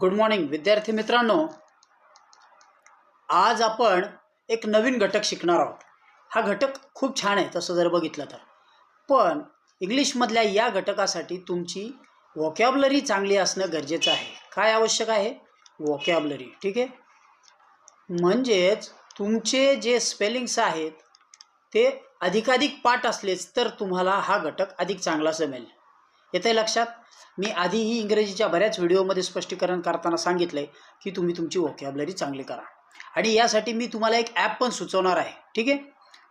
Good morning विद्यार्थी मित्रांनो. आज आपण एक नवीन घटक शिकणार आहोत. हा घटक खूप छान आहे तसं जर बघितलं तर. पण इंग्लिशमधल्या या घटकासाठी तुमची वॉकॅबलरी चांगली असणं गरजेचं आहे. काय आवश्यक आहे? वॉकॅबलरी ठीक आहे? म्हणजेच तुमचे जे स्पेलिंग्स आहेत ते अधिकाधिक पाठ असलेच तर तुम्हाला हा घटक अधिक चांगला जमेल. येते लक्षात? मी आधीही इंग्रजीच्या बऱ्याच व्हिडिओमध्ये स्पष्टीकरण करताना सांगितलं आहे की तुम्ही तुमची वॉकॅबलरी चांगली करा. आणि यासाठी मी तुम्हाला एक ॲप पण सुचवणार आहे. ठीक आहे?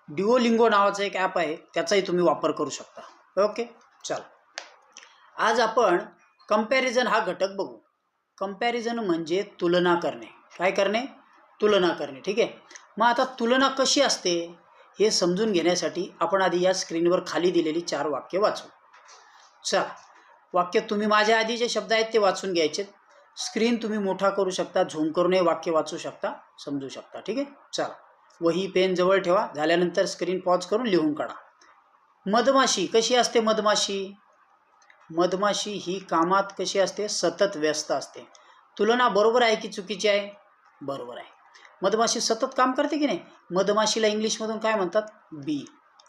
डिओलिंगो नावाचं एक ॲप आहे. त्याचाही तुम्ही वापर करू शकता. ओके? चल. आज आपण कंपॅरिझन हा घटक बघू. कंपॅरिझन म्हणजे तुलना करणे. काय करणे? तुलना करणे. ठीक आहे? मग आता तुलना कशी असते? हे समजून घेण्यासाठी आपण आधी या स्क्रीनवर खाली दिलेली चार वाक्य वाचू. चला. वाक्य तुम्ही माझ्या आधी जे शब्द आहेत ते वाचून घ्यायचे. स्क्रीन तुम्ही मोठा करू शकता झूम करूनही वाक्य वाचू शकता समजू शकता. ठीक आहे? चला. वही पेन जवळ ठेवा. झाल्यानंतर स्क्रीन पॉज करून लिहून काढा. मधमाशी कशी असते मधमाशी? मधमाशी ही कामात कशी असते? सतत व्यस्त असते. तुलना बरोबर आहे की चुकीची आहे? बरोबर आहे. मधमाशी सतत काम करते की नाही? मधमाशीला इंग्लिशमधून काय म्हणतात? बी.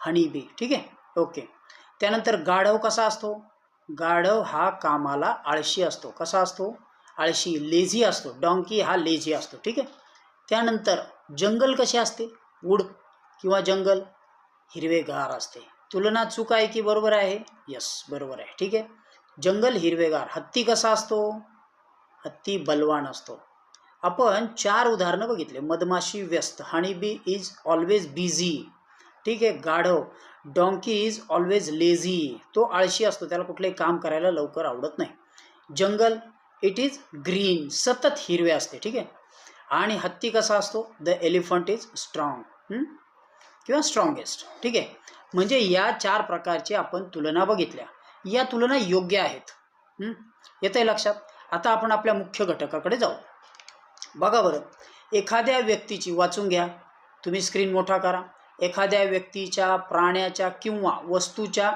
Honey bee. ठीक आहे? ओके. त्यानंतर गाढव कसा असतो? गाढव हा कामाला आळशी असतो. कसा असतो? आळशी लेझी असतो. डॉंकी हा लेझी असतो. ठीक आहे? त्यानंतर जंगल कसे असते? वूड किंवा जंगल हिरवेगार असते. तुलना चूक आहे की बरोबर आहे? यस बरोबर आहे. ठीक आहे? जंगल हिरवेगार. हत्ती कसा असतो? हत्ती बलवान असतो. आपण चार उदाहरणं बघितले. मधमाशी व्यस्त. Honey bee is always busy ठीक आहे? गाढव. डॉंकी इज ऑलवेज लेझी तो आळशी असतो. त्याला कुठलंही काम करायला लवकर आवडत नाही. जंगल इट इज ग्रीन सतत हिरवे असते. ठीक आहे? आणि हत्ती कसा असतो? द एलिफंट इज स्ट्रॉंग किंवा स्ट्रॉंगेस्ट ठीक आहे? म्हणजे या चार प्रकारची आपण तुलना बघितल्या. या तुलना योग्य आहेत. येत आहे लक्षात? आता आपण आपल्या मुख्य घटकाकडे जाऊ. बघा बरं. एखाद्या व्यक्तीची वाचून घ्या. तुम्ही स्क्रीन मोठा करा. एखाद्या व्यक्तीच्या प्राण्याच्या किंवा वस्तूच्या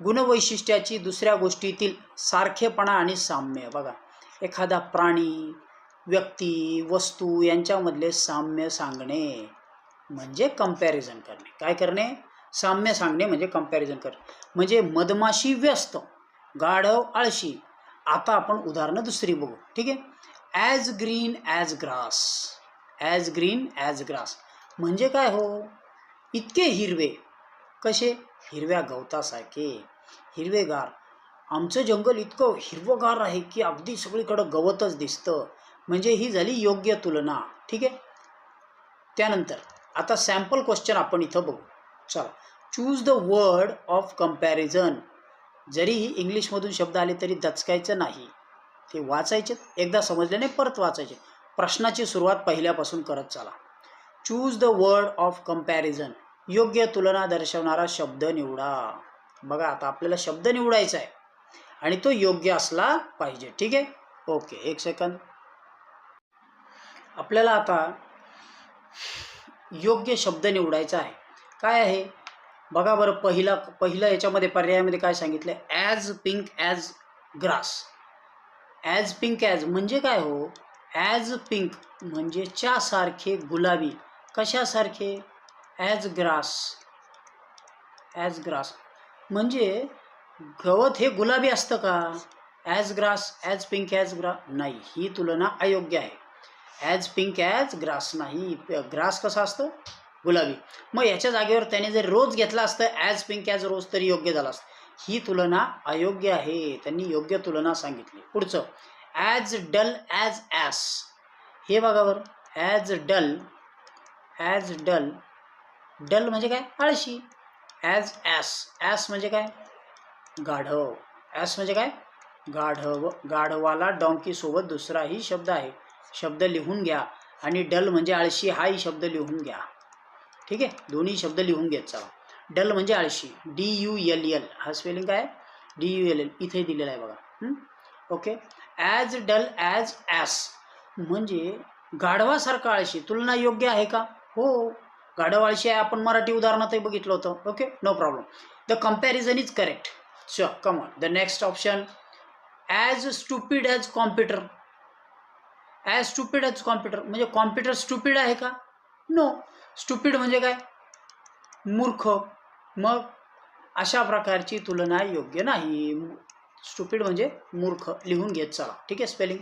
गुणवैशिष्ट्याची दुसऱ्या गोष्टीतील सारखेपणा आणि साम्य. बघा एखादा प्राणी व्यक्ती वस्तू यांच्यामधले साम्य सांगणे म्हणजे कंपॅरिझन करणे. काय करणे? साम्य सांगणे म्हणजे कंपॅरिझन करणे. म्हणजे मधमाशी व्यस्त गाढव आळशी. आता आपण उदाहरणं दुसरी बघू. ठीक आहे? As green as grass as green as grass म्हणजे काय हो? इतके हिरवे. कसे? हिरव्या गवतासारखे. हिरवेगार. आमचं जंगल इतकं हिरवगार आहे की अगदी सगळीकडं गवतच दिसतं. म्हणजे ही झाली योग्य तुलना. ठीक आहे? त्यानंतर आता सॅम्पल क्वेश्चन आपण इथं बघू. चला. Choose the word of comparison जरीही इंग्लिशमधून शब्द आले तरी दचकायचं नाही. ते वाचायचे. एकदा समजल्याने परत वाचायचे. प्रश्नाची सुरुवात पहिल्यापासून करत चला. Choose the word of comparison योग्य तुलना दर्शवणारा शब्द निवडा. बघा आता आपल्याला शब्द निवडायचा आहे आणि तो योग्य असला पाहिजे. ठीक आहे? ओके एक सेकंद आपल्याला आता योग्य शब्द निवडायचा आहे. काय आहे? बघा बरं पहिला पहिलं याच्यामध्ये पर्यायामध्ये काय सांगितलं as pink as grass as pink as म्हणजे काय हो? ॲज पिंक म्हणजे च्यासारखे गुलाबी. कशासारखे? ॲज ग्रास ॲज ग्रास म्हणजे गवत हे गुलाबी असतं का? As grass as pink as grass नाही ही तुलना अयोग्य आहे. ॲज पिंक ॲज ग्रास नाही. ग्रास कसा असतं? गुलाबी. मग याच्या जागेवर त्याने जर रोज घेतला असतं ॲज पिंक ॲज रोज तरी योग्य झालं असतं. ही तुलना अयोग्य आहे. त्यांनी योग्य तुलना सांगितली. पुढचं. ॲज डल ॲज ॲस हे बघा बरं. As dull as dull dull म्हणजे काय? आळशी ॲज ॲस ॲस म्हणजे काय? गाढव. ॲस म्हणजे काय? गाढव. गाढवाला डॉंकीसोबत दुसराही शब्द आहे. शब्द लिहून घ्या. आणि डल म्हणजे आळशी. हाही शब्द लिहून घ्या. ठीक आहे? दोन्ही शब्द लिहून घेत चला डल म्हणजे आळशी. डी यू एल एल हा स्पेलिंग काय? डी यू एल एल इथे दिलेला आहे बघा. Okay as dull as ass म्हणजे गाढवासारखा आळशी. तुलना योग्य आहे का? हो. गाढवाळशी आहे आपण मराठी उदाहरणातही बघितलं होतं. Okay no problem the comparison is correct श come on the next option as stupid as computer as stupid as computer म्हणजे कॉम्प्युटर स्टुपिड आहे का? नो स्टुपिड म्हणजे काय? मूर्ख. मग अशा प्रकारची तुलना योग्य नाही. स्टुपिड म्हणजे मूर्ख. लिहून घेत चला. ठीक आहे स्पेलिंग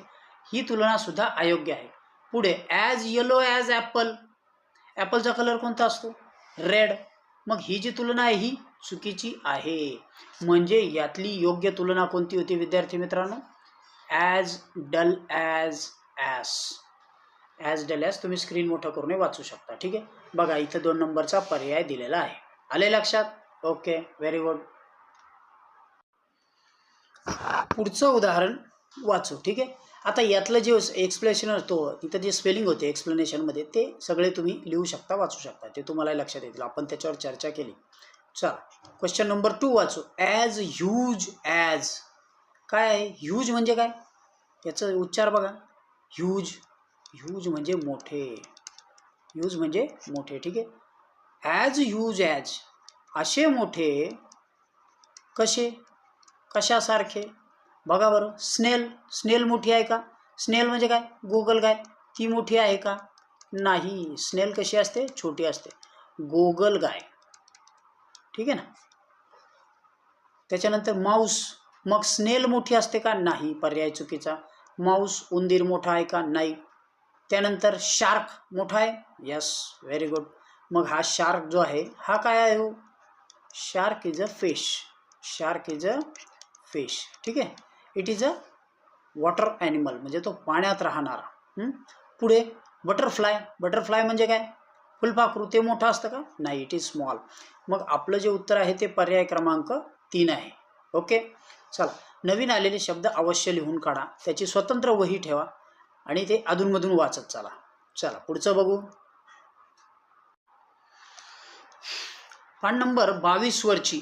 ही तुलनासुद्धा अयोग्य आहे. पुढे ॲज येलो ॲज ॲपल ॲपलचा कलर कोणता असतो? रेड मग ही जी तुलना आहे ही चुकीची आहे. म्हणजे यातली योग्य तुलना कोणती होती विद्यार्थी मित्रांनो? As dull as ass as dull as तुम्ही स्क्रीन मोठं करून वाचू शकता. ठीक आहे? बघा इथं दोन नंबरचा पर्याय दिलेला आहे. आले लक्षात? ओके व्हेरी गुड पुढचं उदाहरण वाचू. ठीक आहे? आता यातलं जे एक्सप्लेनेशन असतो इथं जे स्पेलिंग होते एक्सप्लेनेशनमध्ये ते सगळे तुम्ही लिहू शकता वाचू शकता. ते तुम्हाला लक्षात येतील. आपण त्याच्यावर चर्चा केली. चला. क्वेश्चन नंबर टू वाचू. ॲज ह्यूज ॲज काय? आहे ह्यूज म्हणजे काय? याचं उच्चार बघा. ह्यूज ह्यूज म्हणजे मोठे. ह्यूज म्हणजे मोठे. ठीक आहे? ॲज ह्यूज ॲज असे मोठे कसे? कशासारखे? बघा बरं. स्नेल स्नेल मोठी आहे का? स्नेल म्हणजे काय? गोगल गाय ती मोठी आहे का? नाही. स्नेल कशी असते? छोटी असते. गोगल गाय ठीक आहे ना? त्याच्यानंतर माऊस. मग स्नेल मोठी असते का? नाही. पर्याय चुकीचा. माऊस उंदीर मोठा आहे का? नाही. त्यानंतर शार्क मोठा आहे? यस व्हेरी गुड मग हा शार्क जो आहे हा काय आहे हो? Shark is a fish shark is a fish ठीक आहे? It is a water animal म्हणजे तो पाण्यात राहणारा. पुढे बटरफ्लाय बटरफ्लाय म्हणजे काय? फुलपाखरू ते मोठं असतं का? नाही इट इज स्मॉल मग आपलं जे उत्तर आहे ते पर्याय क्रमांक तीन आहे. ओके? चला नवीन आलेले शब्द अवश्य लिहून काढा. त्याची स्वतंत्र वही ठेवा आणि ते अधूनमधून वाचत चला. चला पुढचं बघू. पान नंबर बावीसवरची.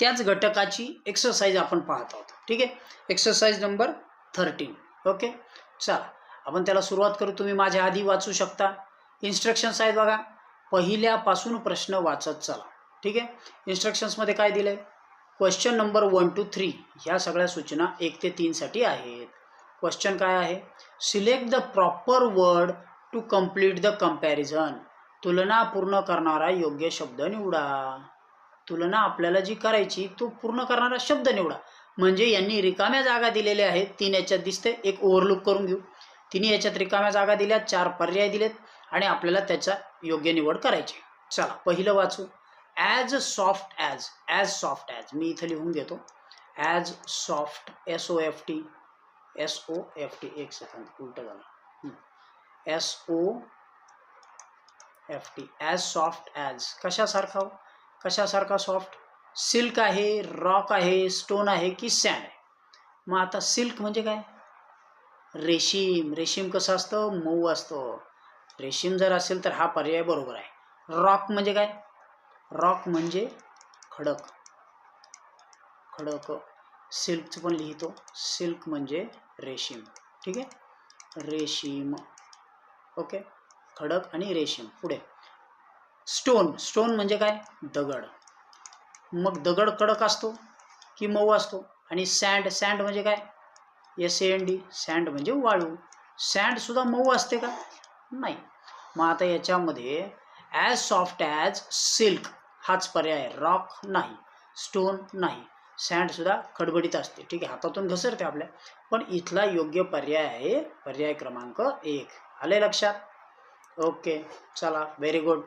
त्याच घटकाची एक्सरसाइज आपण पाहत आहोत. ठीक आहे? एक्सरसाइज नंबर थर्टीन ओके चला. आपण त्याला सुरुवात करू. तुम्ही माझ्या आधी वाचू शकता. इन्स्ट्रक्शन्स आहेत बघा. पहिल्यापासून प्रश्न वाचत चला. ठीक आहे? इन्स्ट्रक्शन्समध्ये काय दिलं आहे question number one two three ह्या सगळ्या सूचना एक ते तीनसाठी आहेत. क्वेश्चन काय आहे? Select the proper word to complete the comparison तुलना पूर्ण करणारा योग्य शब्द निवडा. तुलना आपल्याला जी करायची तो पूर्ण करणारा शब्द निवडा. म्हणजे यांनी रिकाम्या जागा दिलेल्या आहेत. तीन याच्यात दिसते एक ओव्हरलुक करून घेऊ. तिन्ही याच्यात रिकाम्या जागा दिल्या. चार पर्याय दिलेत. आणि आपल्याला त्याचा योग्य निवड करायची चला पहिलं वाचू. As soft as as soft as मी इथं लिहून घेतो. As soft S O F T S O F T एक सेकंद उलटं झालं. S O F T as soft as कशासारखा? हो कशासारखा सॉफ्ट सिल्क आहे रॉक आहे स्टोन आहे की सँड आहे. मग आता सिल्क म्हणजे काय? रेशीम. रेशीम कसं असतं? मऊ असतं. रेशीम जर असेल तर हा पर्याय बरोबर आहे. रॉक म्हणजे काय? रॉक म्हणजे खडक. खडक. सिल्कचं पण लिहितो. सिल्क म्हणजे रेशीम. ठीक आहे? रेशीम. ओके? खडक आणि रेशीम. पुढे. स्टोन. स्टोन म्हणजे काय? दगड. मग दगड कडक असतो की मऊ असतो? आणि सँड सँड म्हणजे काय? S A N D sand म्हणजे वाळू. सँडसुद्धा मऊ असते का? नाही. मग आता याच्यामध्ये ॲज सॉफ्ट ॲज सिल्क हाच पर्याय रॉक नाही. स्टोन नाही. सँडसुद्धा खडबडीत असते. ठीक आहे. हातातून घसरते आपल्या. पण इथला योग्य पर्याय आहे. पर्याय क्रमांक एक. आले लक्षात? ओके चला. व्हेरी गुड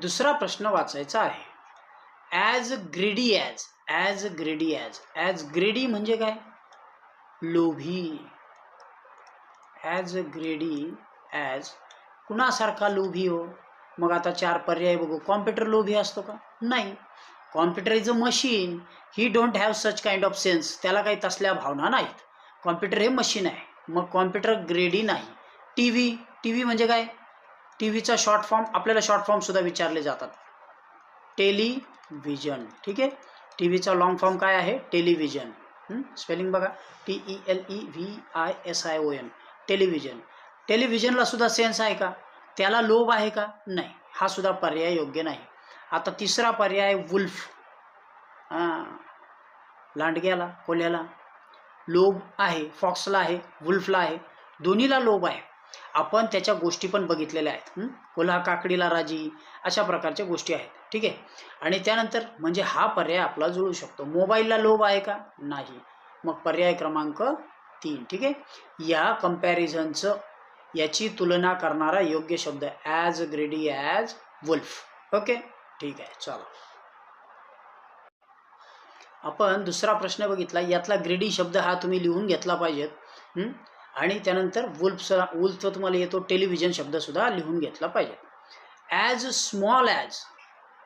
दुसरा प्रश्न वाचायचा आहे. As greedy as as greedy as as greedy म्हणजे काय? लोभी. ॲज ग्रेडी ॲज कुणासारखा लोभी हो? मग आता चार पर्याय बघू. कॉम्प्युटर लोभी असतो का? नाही. Computer is a machine he don't have such kind of sense त्याला काही तसल्या भावना नाहीत. कॉम्प्युटर हे मशीन आहे. मग कॉम्प्युटर ग्रेडी नाही. टी व्ही टी व्ही म्हणजे काय? टी व्हीचा शॉर्ट फॉर्म आपल्याला शॉर्ट फॉर्मसुद्धा विचारले जातात. टेलिव्हिजन ठीक आहे? टी व्हीचा लॉंग फॉर्म काय आहे? टेलिव्हिजन स्पेलिंग बघा. T E L E V I S I O N television टेलिव्हिजनला सुद्धा सेन्स आहे का? त्याला लोभ आहे का? नाही. हा सुद्धा पर्याय योग्य नाही. आता तिसरा पर्याय वुल्फ लांडग्याला कोल्ह्याला लोभ आहे फॉक्सला आहे वुल्फला आहे. दोन्हीला लोभ आहे. आपण त्याच्या गोष्टी पण बघितलेल्या आहेत कोल्हा काकडीला राजी अशा प्रकारच्या गोष्टी आहेत ठीक आहे? आणि त्यानंतर म्हणजे हा पर्याय आपला जुळू शकतो. मोबाईलला लोभ आहे का? नाही. मग पर्याय क्रमांक तीन ठीक आहे? या कम्पॅरिझनचं याची तुलना करणारा योग्य शब्द as greedy as wolf okay ठीक आहे चला. आपण दुसरा प्रश्न बघितला यातला ग्रेडी शब्द हा तुम्ही लिहून घेतला पाहिजेत आणि त्यानंतर वुल्फचा वुल्फचा तुम्हाला येतो टेलिव्हिजन शब्दसुद्धा लिहून घेतला पाहिजे. ॲज स्मॉल ॲज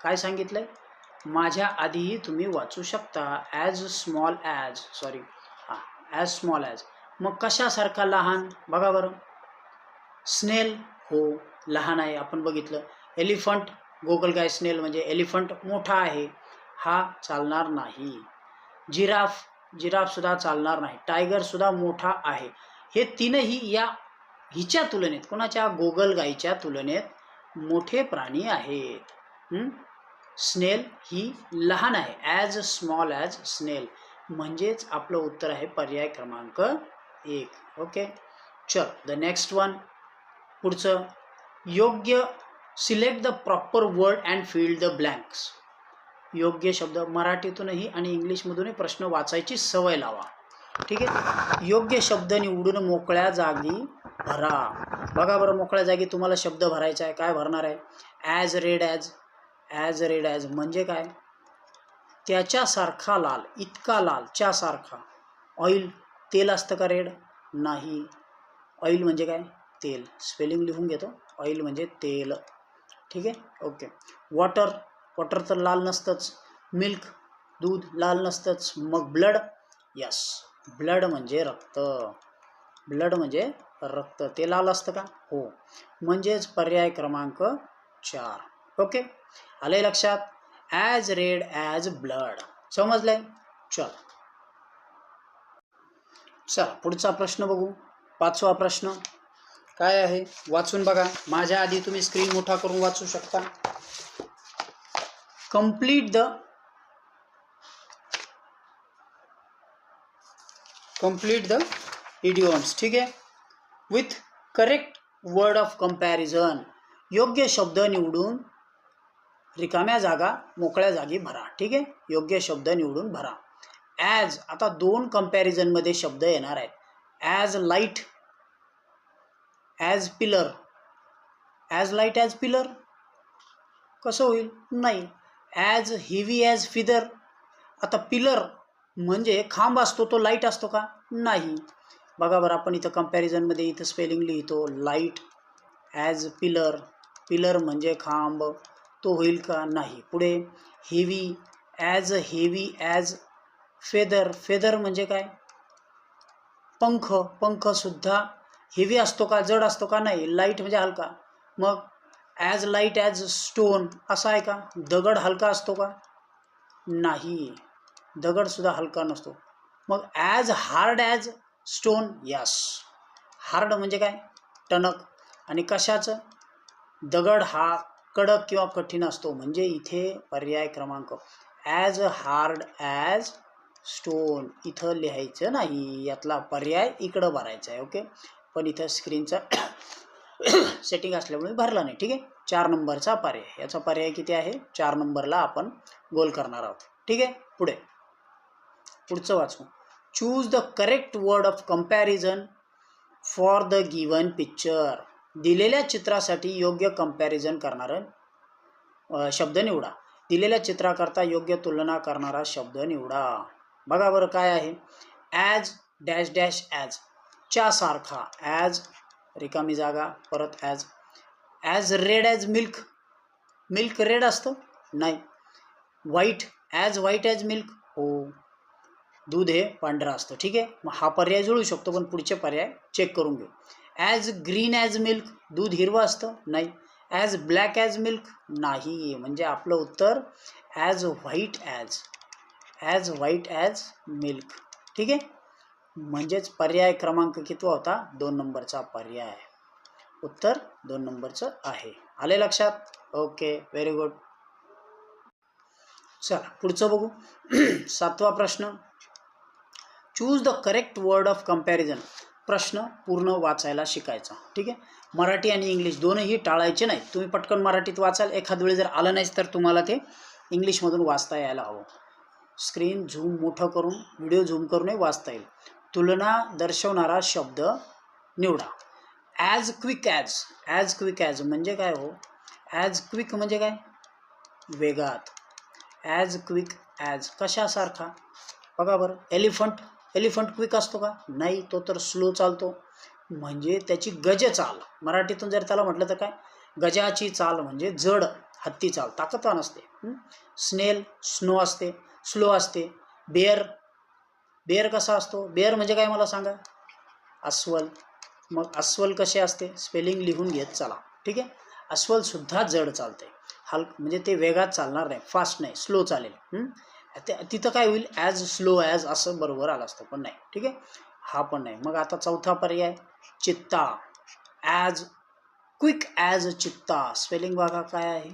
काय सांगितलं आहे माझ्या आधीही तुम्ही वाचू शकता. ॲज स्मॉल ॲज सॉरी हां ॲज स्मॉल ॲज मग कशासारखा लहान? बघा बरं. स्नेल हो लहान आहे. आपण बघितलं. एलिफंट गोगल गाय स्नेल म्हणजे एलिफंट मोठा आहे. हा चालणार नाही. जिराफ जिराफसुद्धा चालणार नाही. टायगरसुद्धा मोठा आहे. हे तीनही या हिच्या तुलनेत कोणाच्या गोगल गाईच्या तुलनेत मोठे प्राणी आहेत. स्नेल ही लहान आहे ॲज स्मॉल ॲज स्नेल म्हणजेच आपलं उत्तर आहे पर्याय क्रमांक एक. ओके चल द नेक्स्ट वन पुढचं. योग्य select the proper word and field the blanks योग्य शब्द मराठीतूनही आणि इंग्लिशमधूनही प्रश्न वाचायची सवय लावा. ठीक आहे? योग्य शब्द निवडून मोकळ्या जागी भरा. बघा बरं मोकळ्या जागी तुम्हाला शब्द भरायचा आहे. काय भरणार आहे? As red as as red as म्हणजे काय? त्याच्यासारखा लाल इतका लाल च्यासारखा. ऑइल तेल असतं का रेड नाही. ऑइल म्हणजे काय? तेल. स्पेलिंग लिहून घेतो. ऑइल म्हणजे तेल. ठीक आहे? ओके वॉटर वॉटर तर लाल नसतंच. मिल्क दूध लाल नसतंच. मग ब्लड यस ब्लड म्हणजे रक्त. ब्लड म्हणजे रक्त. ते लाल असतं का? हो. म्हणजेच पर्याय क्रमांक चार. ओके? आले लक्षात? ॲज रेड ॲज ब्लड समजलंय? चल. चला पुढचा प्रश्न बघू. पाचवा प्रश्न. काय आहे? वाचून बघा. माझ्या आधी तुम्ही स्क्रीन मोठा करून वाचू शकता. Complete the complete the idioms ठीक आहे? With correct word of comparison योग्य शब्द निवडून रिकाम्या जागा मोकळ्या जागी भरा ठीक आहे? योग्य शब्द निवडून भरा. ॲज आता दोन कम्पॅरिझनमध्ये शब्द येणार आहेत. As light as pillar as light as pillar कसं होईल? नाही. ॲज हेवी ॲज फिदर आता पिलर म्हणजे खांब असतो तो लाइट असतो का? नाही. बघा बरं आपण इथं कम्पॅरिझनमध्ये इथं स्पेलिंग लिहितो लाइट ॲज पिलर पिलर म्हणजे खांब. तो होईल का? नाही. पुढे heavy as heavy as feather feather म्हणजे काय? पंख. पंखसुद्धा हेवी असतो का? जड असतो का? नाही. लाइट म्हणजे हलका. मग ॲज लाइट ॲज स्टोन असा आहे का? दगड हलका असतो का? नाही. दगडसुद्धा हलका नसतो. मग as hard as stone yes hard म्हणजे काय? टणक. आणि कशाचं? दगड हा कडक किंवा कठीण असतो. म्हणजे इथे पर्याय क्रमांक. ॲज हार्ड ॲज स्टोन इथं लिहायचं नाही. यातला पर्याय इकडं भरायचा आहे ओके पण इथं स्क्रीनचा सेटिंग असल्यामुळे भरला नाही ठीक? आहे चार नंबरचा पर्याय. याचा पर्याय किती आहे? चार नंबरला आपण गोल करणार आहोत. ठीक? आहे पुढे. पुढचं वाचू. Choose the correct word of comparison for the given picture दिलेल्या चित्रासाठी योग्य कंपॅरिझन करणारं शब्द निवडा. दिलेल्या चित्राकरता योग्य तुलना करणारा शब्द निवडा. बघा बरं काय आहे. ॲज डॅश डॅश ॲज च्या सारखा. ॲज रिकामी जागा. परत as as red as milk milk red असतं? नाही. White as white as milk हो. दूध हे पांढरा असतं. ठीक आहे? मग हा पर्याय जुळू शकतो पण पुढचे पर्याय चेक करून घेऊ. ॲज ग्रीन ॲज मिल्क दूध हिरवं असतं? नाही. ॲज ब्लॅक ॲज मिल्क नाही. म्हणजे आपलं उत्तर as white as as white as milk ठीक आहे? म्हणजेच पर्याय क्रमांक कितवा होता? दोन नंबरचा पर्याय. उत्तर दोन नंबरचं आहे. आले लक्षात? ओके व्हेरी गुड चला पुढचं बघू. सातवा प्रश्न. Choose the correct word of comparison प्रश्न पूर्ण वाचायला शिकायचा. ठीक आहे? मराठी आणि इंग्लिश दोनही टाळायचे नाहीत. तुम्ही पटकन मराठीत वाचाल. एखाद वेळी जर आलं नाहीच तर तुम्हाला ते इंग्लिशमधून वाचता यायला हवं. स्क्रीन झूम मोठं करून व्हिडिओ झूम करूनही वाचता येईल. तुलना दर्शवणारा शब्द निवडा. As quick as as quick as म्हणजे काय हो? ॲज क्विक म्हणजे काय? वेगात. ॲज क्विक ॲज कशासारखा? बघा बरं. एलिफंट एलिफंट क्विक असतो का? नाही तो तर स्लो चालतो. म्हणजे त्याची गज चाल. मराठीतून जर त्याला म्हटलं तर काय? गजाची चाल म्हणजे जड हत्ती चाल ताकदवान असते. स्नेल स्नो असते स्लो असते. बेअर बेअर कसा असतो? बेअर म्हणजे काय मला सांगा? अस्वल. मग अस्वल कसे असते? स्पेलिंग लिहून घेत चला. ठीक आहे? अस्वलसुद्धा जड चालते हल म्हणजे ते वेगात चालणार नाही फास्ट नाही स्लो चालेल. ते तिथं काय होईल ॲज स्लो ॲज असं बरोबर आलं असतं पण नाही ठीक आहे? हा पण नाही. मग आता चौथा पर्याय चित्ता. As quick as cheetah. Spelling बघा काय आहे?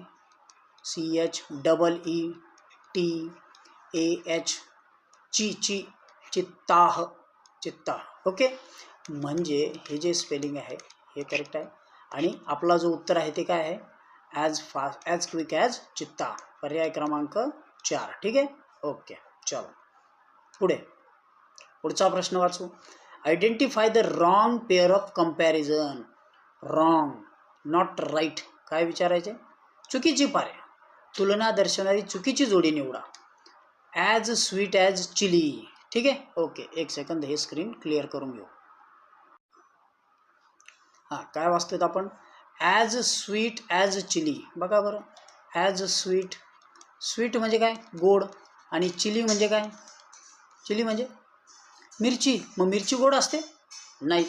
C H double E T A H ची ची चित्ताह चित्ता. ओके? म्हणजे हे जे स्पेलिंग आहे हे करेक्ट आहे. आणि आपला जो उत्तर आहे ते काय आहे? As fast as quick as cheetah. पर्याय क्रमांक चार ठीक आहे? ओके चलो. पुढे. पुढचा प्रश्न वाचू. Identify the wrong pair of comparison wrong not right काय विचारायचे? चुकीची पारे. तुलना दर्शवणारी चुकीची जोडी निवडा. ॲज स्वीट ॲज चिली ठीक आहे? ओके एक सेकंद हे स्क्रीन क्लिअर करून घेऊ. हां काय वाचतोय आपण? ॲज स्वीट ॲज चिली बघा बरं. ॲज स्वीट स्वीट म्हणजे काय? गोड. आणि चिली म्हणजे काय? चिली म्हणजे मिरची. मग मिरची गोड असते? नाही.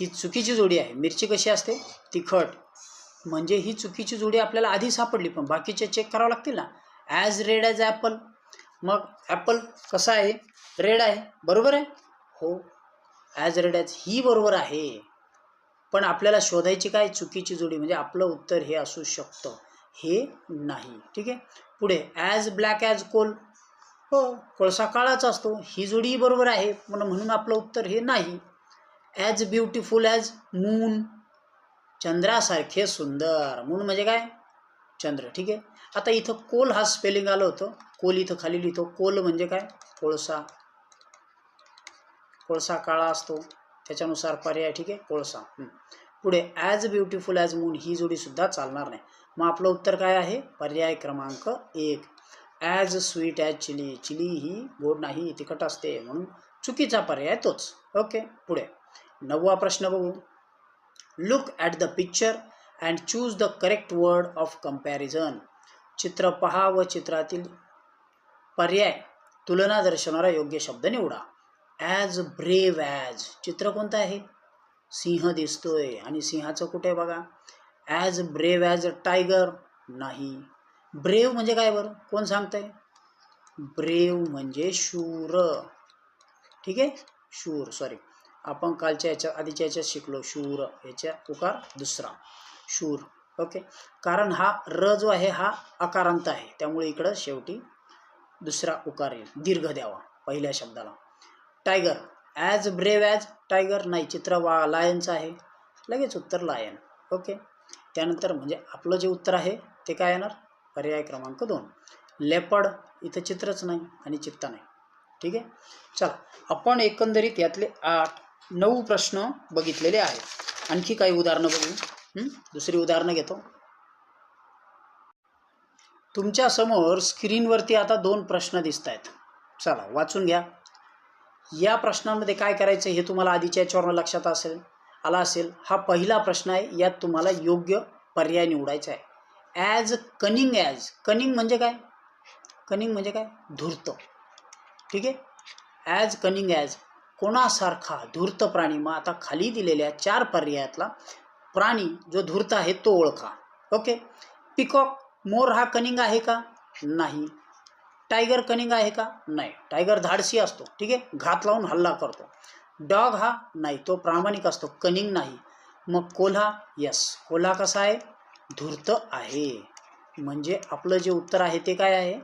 ही चुकीची जोडी आहे. मिरची कशी असते? तिखट. म्हणजे ही चुकीची जोडी आपल्याला आधी सापडली पण बाकीचे चेक करावं लागतील ना. ॲज रेड ॲज ॲपल मग ॲपल कसा आहे? रेड आहे. बरोबर आहे? हो. ॲज रेड ॲज ही बरोबर आहे. पण आपल्याला शोधायची काय चुकीची जोडी? म्हणजे आपलं उत्तर हे असू शकतं. हे नाही. ठीक आहे? पुढे. ॲज ब्लॅक ॲज कोल हो कोळसा काळाच असतो. ही जोडी बरोबर आहे म्हणून आपलं उत्तर हे नाही. ॲज ब्युटिफुल ॲज मून चंद्रासारखे सुंदर. मून म्हणजे काय? चंद्र. ठीक आहे? आता इथं कोल हा स्पेलिंग आलं होतं. कोल इथं खाली लिहितो. कोल म्हणजे काय? कोळसा. कोळसा काळा असतो. त्याच्यानुसार पर्याय ठीक आहे? कोळसा. पुढे ॲज ब्युटिफुल ॲज मून ही जोडीसुद्धा चालणार नाही. मग आपलं उत्तर काय आहे? पर्याय क्रमांक एक. As sweet as chilli chilli ही गोड नाही तिखट असते म्हणून चुकीचा पर्याय तोच. ओके पुढे. नववा प्रश्न बघू. Look at the picture and choose the correct word of comparison चित्र पहा व चित्रातील पर्याय तुलना दर्शवणारा योग्य शब्द निवडा. ॲज ब्रेव ॲज चित्र कोणतं आहे? सिंह दिसतोय. आणि सिंहाचं कुठे आहे बघा? As brave as a tiger नाही. ब्रेव म्हणजे काय बरं? कोण सांगतंय? ब्रेव म्हणजे शूर. ठीक आहे? शूर सॉरी आपण कालच्या याच्या आधीच्या याच्यात शिकलो शूर. याच्या उकार दुसरा. शूर. ओके कारण हा र जो आहे हा अकारांत आहे. त्यामुळे इकडं शेवटी दुसरा उकार येईल. दीर्घ द्यावा पहिल्या शब्दाला. Tiger as brave as tiger नाही चित्र वा लायनचं आहे. लगेच उत्तर लायन ओके त्यानंतर म्हणजे आपलं जे उत्तर आहे ते काय येणार? पर्याय क्रमांक दोन. लेपड इथं चित्रच नाही आणि चित्ता नाही. ठीक आहे? चला आपण एकंदरीत यातले आठ नऊ प्रश्न बघितलेले आहेत. आणखी काही उदाहरणं बघू. दुसरी उदाहरणं घेतो. तुमच्यासमोर स्क्रीनवरती आता दोन प्रश्न दिसत आहेत चला वाचून घ्या. या प्रश्नांमध्ये काय करायचं हे तुम्हाला आधीच्या याच्यावरनं लक्षात असेल आला असेल. हा पहिला प्रश्न आहे यात तुम्हाला योग्य पर्याय निवडायचा आहे. ॲज कनिंग ॲज कनिंग म्हणजे काय? कनिंग म्हणजे काय? धूर्त. ठीक आहे? ॲज कनिंग ॲज कोणासारखा धूर्त प्राणी मग आता खाली दिलेल्या चार पर्यायातला प्राणी जो धूर्त आहे तो ओळखा. ओके पिकॉक मोर हा कनिंग आहे का? नाही. टायगर कनिंग आहे का? नाही. टायगर धाडसी असतो. ठीक आहे? घात लावून हल्ला करतो. डॉग हा नाही. तो प्रामाणिक असतो. कनिंग नाही. मग कोल्हा? यस कोल्हा कसा आहे? धूर्त आहे. म्हणजे आपलं जे उत्तर आहे ते काय आहे?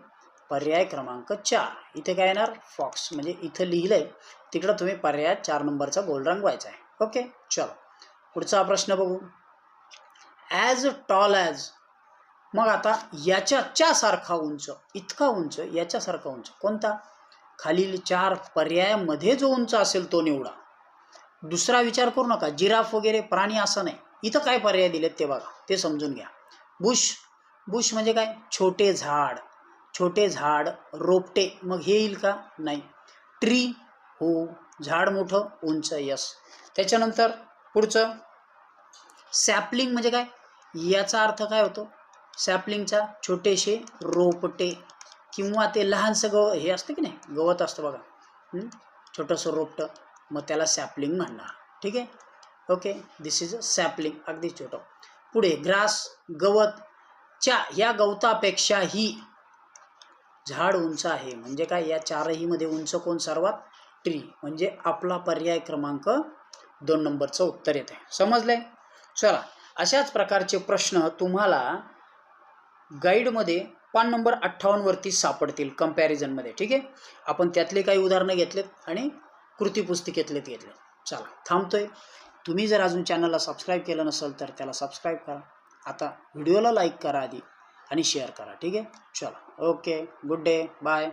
पर्याय क्रमांक चार. इथे काय येणार? फॉक्स. म्हणजे इथं लिहिलं आहे तिकडं तुम्ही पर्याय चार नंबरचा गोल रंगवायचा आहे. ओके? चलो. पुढचा प्रश्न बघू. ॲज टॉल ॲज मग आता याच्याच्या सारखा उंच इतका उंच याच्यासारखा उंच. कोणता? खालील चार पर्यायामध्ये जो उंच असेल तो निवडा. दुसरा विचार करू नका. जिराफ वगैरे प्राणी असं नाही. इथं काय पर्याय दिलेत ते बघा ते समजून घ्या. बुश बुश म्हणजे काय? छोटे झाड. छोटे झाड रोपटे. मग हे येईल का? नाही. ट्री हो झाड मोठं उंच यस. त्याच्यानंतर पुढचं सॅपलिंग म्हणजे काय? याचा अर्थ काय होतो? सॅपलिंगचा छोटेसे रोपटे किंवा ते लहानसं गव हे असतं की नाही? गवत असतं बघा. छोटंसं रोपटं. मग त्याला सॅपलिंग म्हणणार. ठीक आहे? Okay this is a sapling अगदी छोटं. पुढे ग्रास गवत च्या या गवतापेक्षाही झाड उंच आहे. म्हणजे काय? या चारहीमध्ये उंच कोण सर्वात? ट्री म्हणजे आपला पर्याय क्रमांक दोन नंबरचं उत्तर येते समजलंय? चला अशाच प्रकारचे प्रश्न तुम्हाला गाईडमध्ये पान नंबर अठ्ठावन्नवरती सापडतील कम्पॅरिझनमध्ये ठीक आहे? आपण त्यातले काही उदाहरणं घेतलेत आणि कृती पुस्तिकेतलेत घेतले चला थांबतोय. तुम्ही जर अजून चॅनलला सबस्क्राईब केलं नसेल तर त्याला सबस्क्राईब करा. आता व्हिडिओला लाईक करा आधी आणि शेअर करा. ठीक आहे? चला. Okay good day bye